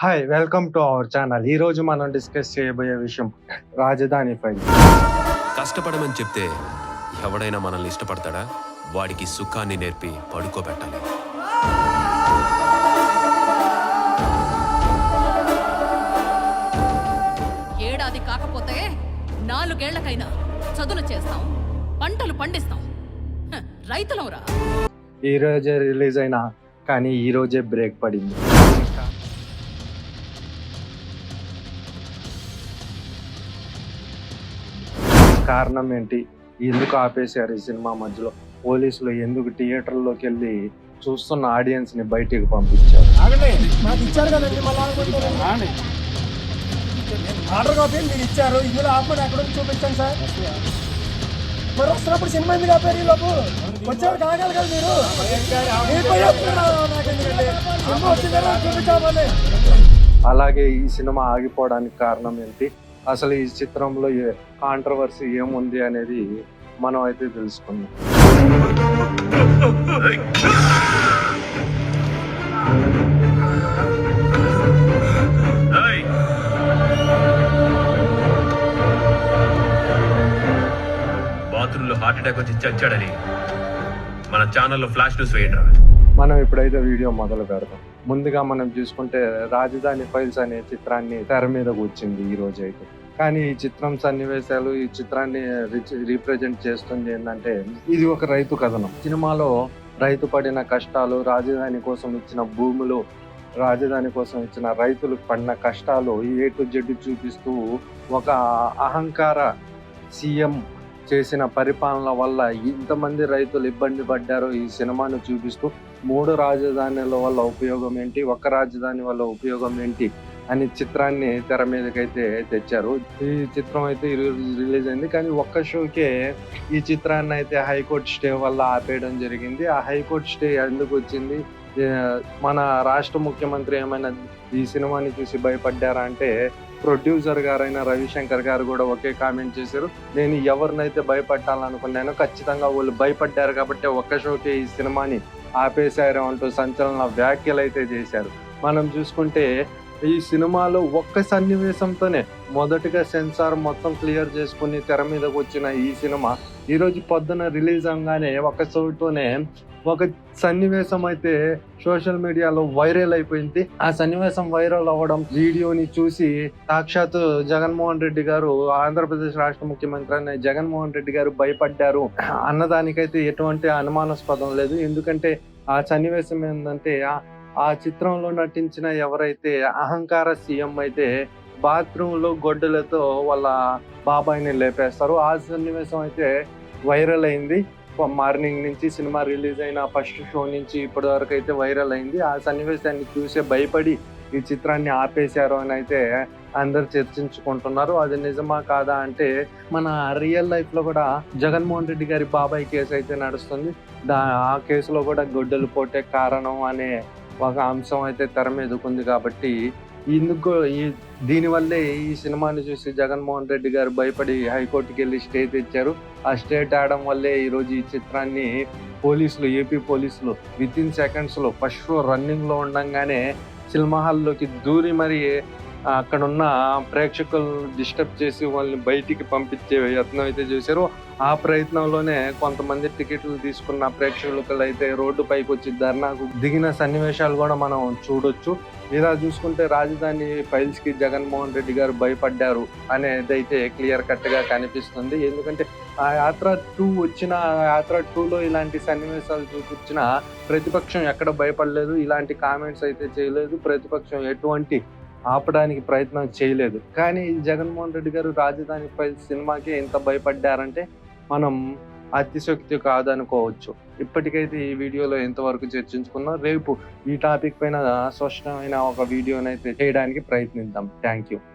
Hi welcome to our channel ఈ రోజు మనం డిస్కస్ చేయబోయే విషయం రాజధాని ఫైల్ కష్టపడమని చెప్తే ఎవడైనా మనల్ని ఇష్టపడతాడా? వాడికి సుఖాన్ని నేర్పి పడుకోబెట్టాలి. ఏడాది కాకపోతే నాలుగేళ్ళకైనా చదును చేస్తాం పంటలు పండిస్తాం. రైతులవురా ఈ రోజే రిలీజ్ అయినా కానీ ఈ రోజే బ్రేక్ పడింది. కారణం ఏంటి? ఎందుకు ఆపేశారు ఈ సినిమా మధ్యలో? పోలీసులు ఎందుకు థియేటర్లోకి వెళ్ళి చూస్తున్న ఆడియన్స్ని బయటికి పంపించారు? ఇచ్చారు కదండి మళ్ళీ ఆగబెట్టారు ఆర్డర్ కాపీ మీరు ఇచ్చారు. ఇందులో ఆపమని ఎక్కడ ఉంది చూపించాను సార్. మరి వస్తున్నప్పుడు సినిమా ఎందుకు ఆపారు ఈ లోపు? వచ్చారు కదా మీరు. అలాగే ఈ సినిమా ఆగిపోవడానికి కారణం ఏంటి? అసలు ఈ చిత్రంలో కాంట్రవర్సీ ఏముంది అనేది మనం అయితే తెలుసుకుందాం. బాత్రూంలో హార్ట్ అటాక్ వచ్చి చచ్చాడని మన ఛానల్లో ఫ్లాష్ న్యూస్ వేయండి మనం ఇప్పుడైతే వీడియో మొదలు పెడదాం. ముందుగా మనం చూసుకుంటే రాజధాని ఫైల్స్ అనే చిత్రాన్ని తెర మీదకు వచ్చింది ఈ రోజు అయితే. కానీ ఈ చిత్రం సన్నివేశాలు ఈ చిత్రాన్ని రీప్రజెంట్ చేస్తుంది ఏంటంటే ఇది ఒక రైతు కథనం. సినిమాలో రైతు పడిన కష్టాలు రాజధాని కోసం ఇచ్చిన భూములు రాజధాని కోసం ఇచ్చిన రైతులు పడిన కష్టాలు ఏ టు జెడ్ చూపిస్తూ ఒక అహంకార సీఎం చేసిన పరిపాలన వల్ల ఇంతమంది రైతులు ఇబ్బంది పడ్డారో ఈ సినిమాను చూపిస్తూ మూడు రాజధానుల వల్ల ఉపయోగం ఏంటి? ఒక్క రాజధాని వల్ల ఉపయోగం ఏంటి? అనే చిత్రాన్ని తెర మీదకైతే తెచ్చారు. ఈ చిత్రం అయితే ఈరోజు రిలీజ్ అయింది. కానీ ఒక్క షోకే ఈ చిత్రాన్ని అయితే హైకోర్టు స్టే వల్ల ఆపేయడం జరిగింది. ఆ హైకోర్టు స్టే ఎందుకు వచ్చింది? మన రాష్ట్ర ముఖ్యమంత్రి ఏమైనా ఈ సినిమాని చూసి భయపడ్డారా అంటే ప్రొడ్యూసర్ గారైన రవిశంకర్ గారు కూడా ఒకే కామెంట్ చేశారు. నేను ఎవరినైతే భయపట్టాలనుకున్నానో ఖచ్చితంగా వాళ్ళు భయపడ్డారు కాబట్టి ఒక్క షోకే ఈ సినిమాని ఆపేశారు అంటూ సంచలన వ్యాఖ్యలు అయితే చేశారు. మనం చూసుకుంటే ఈ సినిమాలో ఒక్క సన్నివేశంతోనే మొదటిగా సెన్సార్ మొత్తం క్లియర్ చేసుకుని తెర మీదకి వచ్చిన ఈ సినిమా ఈరోజు పొద్దున రిలీజ్ అవగానే ఒక చోటుతోనే ఒక సన్నివేశం అయితే సోషల్ మీడియాలో వైరల్ అయిపోయింది. ఆ సన్నివేశం వైరల్ అవ్వడం వీడియోని చూసి సాక్షాత్ జగన్మోహన్ రెడ్డి గారు ఆంధ్రప్రదేశ్ రాష్ట్ర ముఖ్యమంత్రి అనే జగన్మోహన్ రెడ్డి గారు భయపడ్డారు. అన్నదానికైతే ఎటువంటి అనుమానాస్పదం లేదు. ఎందుకంటే ఆ సన్నివేశం ఏంటంటే ఆ- చిత్రంలో నటించిన ఎవరైతే అహంకార సీఎం అయితే బాత్రూమ్లో గొడ్డలతో వాళ్ళ బాబాయిని లేపేస్తారు. ఆ సన్నివేశం అయితే వైరల్ అయింది. మార్నింగ్ నుంచి సినిమా రిలీజ్ అయిన ఫస్ట్ షో నుంచి ఇప్పటి వరకు అయితే వైరల్ అయింది. ఆ సన్నివేశాన్ని చూసే భయపడి ఈ చిత్రాన్ని ఆపేశారు అని అయితే అందరు చర్చించుకుంటున్నారు. అది నిజమా కాదా అంటే మన రియల్ లైఫ్లో కూడా జగన్మోహన్ రెడ్డి గారి బాబాయ్ కేసు అయితే నడుస్తుంది. దా ఆ కేసులో కూడా గొడ్డలు పోటే కారణం అనే ఒక అంశం అయితే తెర మీదకుంది కాబట్టి ఇందుకు ఈ దీనివల్లే ఈ సినిమాని చూసి జగన్మోహన్ రెడ్డి గారు భయపడి హైకోర్టుకి వెళ్ళి స్టే తెచ్చారు. ఆ స్టే ఆడడం వల్లే ఈరోజు ఈ చిత్రాన్ని పోలీసులు ఏపీ పోలీసులు విత్ ఇన్ సెకండ్స్లో ఫస్ట్ షో రన్నింగ్లో ఉండగానే ఉండంగానే సినిమా హాల్లోకి దూరి మరి అక్కడ ఉన్న ప్రేక్షకులు డిస్టర్బ్ చేసి వాళ్ళని బయటికి పంపించే యత్నం అయితే చేశారో. ఆ ప్రయత్నంలోనే కొంతమంది టికెట్లు తీసుకున్న ప్రేక్షకులు అయితే రోడ్డు పైకి వచ్చి ధర్నాకు దిగిన సన్నివేశాలు కూడా మనం చూడొచ్చు. ఇలా చూసుకుంటే రాజధాని ఫైల్స్కి జగన్మోహన్ రెడ్డి గారు భయపడ్డారు అనేది అయితే క్లియర్ కట్గా కనిపిస్తుంది. ఎందుకంటే ఆ యాత్ర టూ వచ్చిన ఆ యాత్ర టూలో ఇలాంటి సన్నివేశాలు చూపించిన ప్రతిపక్షం ఎక్కడ భయపడలేదు ఇలాంటి కామెంట్స్ అయితే చేయలేదు. ప్రతిపక్షం ఎటువంటి ఆపడానికి ప్రయత్నం చేయలేదు. కానీ జగన్మోహన్ రెడ్డి గారు రాజధాని సినిమాకి ఎంత భయపడ్డారంటే మనం అతిశక్తి కాదనుకోవచ్చు. ఇప్పటికైతే ఈ వీడియోలో ఎంతవరకు చర్చించుకున్నాం రేపు ఈ టాపిక్ పైన స్పష్టమైన ఒక వీడియోనైతే చేయడానికి ప్రయత్నిద్దాం. Thank you.